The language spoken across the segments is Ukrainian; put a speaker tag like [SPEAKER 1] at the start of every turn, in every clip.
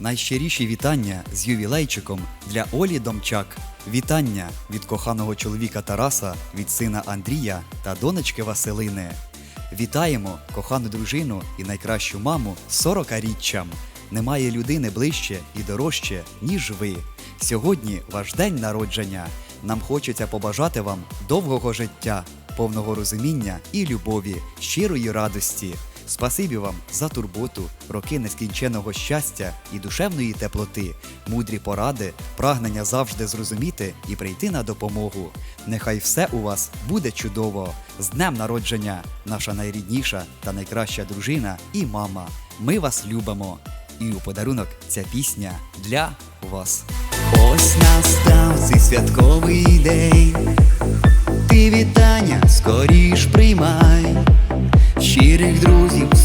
[SPEAKER 1] Найщиріші вітання з ювілейчиком для Олі Домчак. Вітання від коханого чоловіка Тараса, від сина Андрія та донечки Василини. Вітаємо кохану дружину і найкращу маму з 40-річчям. Немає людини ближче і дорожче, ніж ви. Сьогодні ваш день народження. Нам хочеться побажати вам довгого життя, повного розуміння і любові, щирої радості. Спасибі вам за турботу, роки нескінченого щастя і душевної теплоти, мудрі поради, прагнення завжди зрозуміти і прийти на допомогу. Нехай все у вас буде чудово. З днем народження, наша найрідніша та найкраща дружина і мама. Ми вас любимо. І у подарунок ця пісня для вас. Ось настав цей святковий день. Ти вітання скоріш приймай щирих друзів,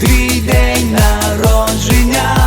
[SPEAKER 1] Твій день народження,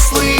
[SPEAKER 1] Цей день щасливий.